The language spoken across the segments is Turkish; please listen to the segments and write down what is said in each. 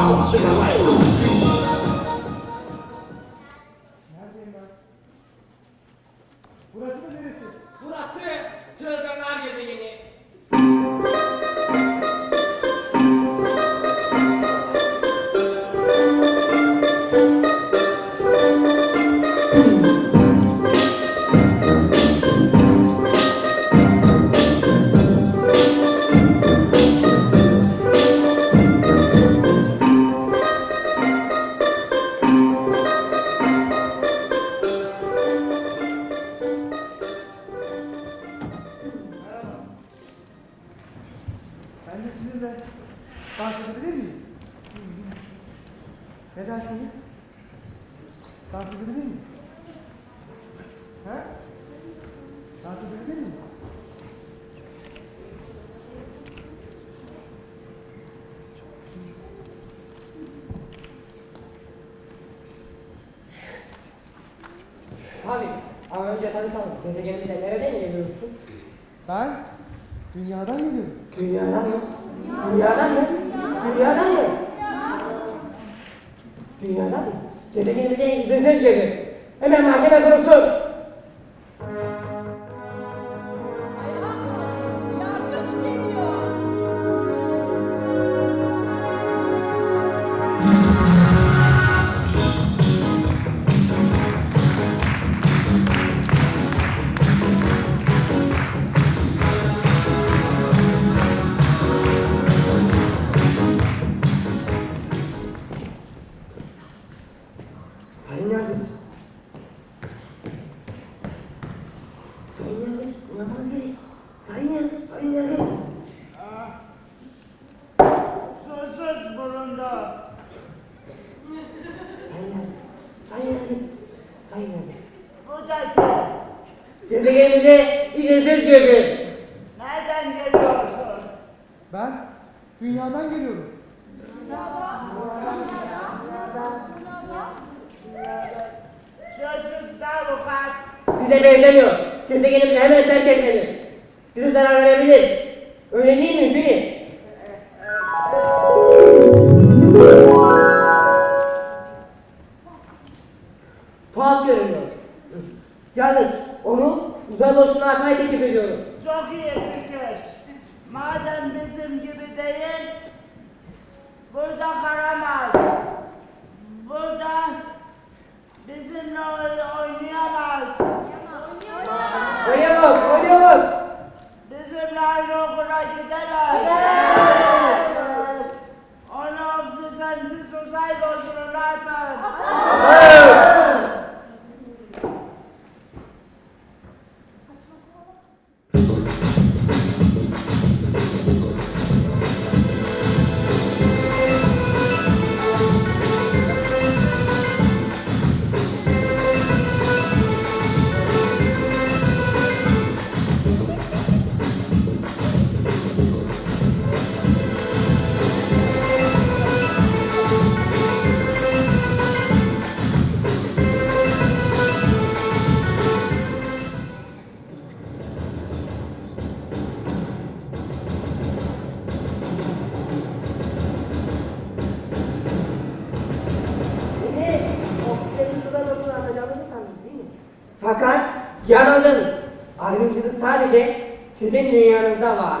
Não, não, não. Miyim? Tabii. Ama önce tanışalım. Gezegenimize nereden geliyorsun? Ben dünyadan geliyorum. Dünyadan mı? Dünyadan mı? Dünyadan mı? Dünyadan mı? Gezegenimize izinsiz girdi. Hemen mahkeme kurulsun. Gezegenimize izinsiz girdi. nereden geliyorsun? Ben dünyadan geliyorum. Susuz avukat. Bize benzemiyor. Gezegenimizi hemen terk etmeli. Bize zarar verebilir. Öyle değil mi Jüri? Tuhaf görünüyor. Yargıç, onu boşluğuna atmayı teklif ediyorum. Çok iyi fikir. Madem bizim gibi değil, burada karamaz. Burada bizimle oy- oynayamaz. Oynayamaz, oynayamaz. Bizimle aynı okula gidemez. Fakat yanıldın. Ayrımcılık sadece sizin dünyanızda var.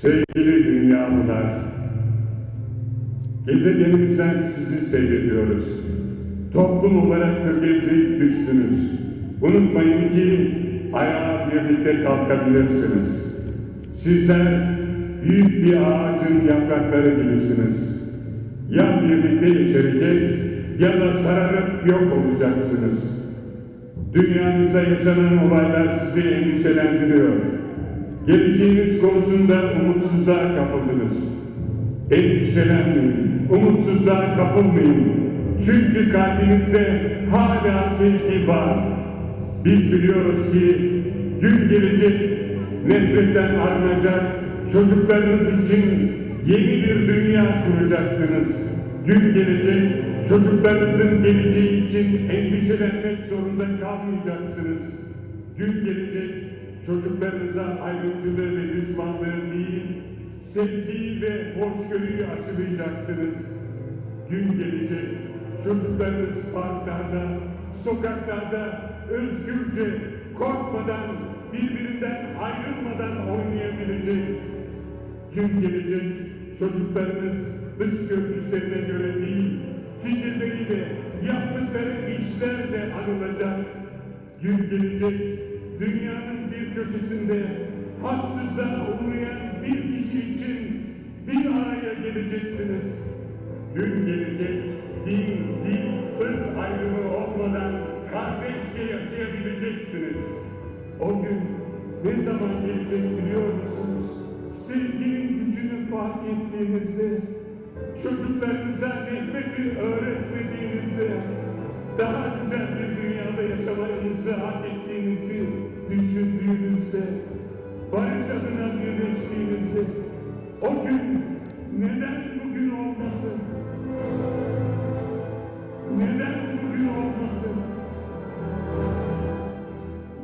Sevgili dünyalılar, gezegenimizden sizi seyrediyoruz. Toplum olarak tökezleyip düştünüz. Unutmayın ki ayağa birlikte kalkabilirsiniz. Sizler büyük bir ağacın yaprakları gibisiniz. Ya birlikte yeşerecek ya da sararıp yok olacaksınız. Dünyanızda yaşanan olaylar sizi endişelendiriyor. Geleceğiniz konusunda umutsuzluğa kapıldınız. Endişelenmeyin, umutsuzluğa kapılmayın. Çünkü kalbinizde hala sevgi var. Biz biliyoruz ki gün gelecek, nefretten arınacak, çocuklarınız için yeni bir dünya kuracaksınız. Gün gelecek, çocuklarınızın geleceği için endişelenmek zorunda kalmayacaksınız. Gün gelecek, çocuklarınıza ayrımcılığı ve düşmanlığı değil, sevgiyi ve hoşgörüyü aşılayacaksınız. Gün gelecek, çocuklarınız parklarda, sokaklarda özgürce, korkmadan, birbirinden ayrılmadan oynayabilecek. Gün gelecek, çocuklarınız dış görünüşlerine göre değil, fikirleriyle, yaptıkları işlerle anılacak. Gün gelecek, dünyanın bir köşesinde haksızlığa uğrayan bir kişi için bir araya geleceksiniz. Gün gelecek, din, din, ırk ayrımı olmadan kardeşçe yaşayabileceksiniz. O gün ne zaman gelecek biliyor musunuz? Sevginin gücünü fark ettiğinizde, çocuklarınıza nefreti öğretmediğinizde, daha güzel bir dünyada yaşamanızı hak ettiğinizi düşündüğünüzde, barış adına birleştiğinizde, o gün neden bugün olmasın? Neden bugün olmasın?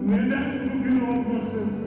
Neden bugün olmasın?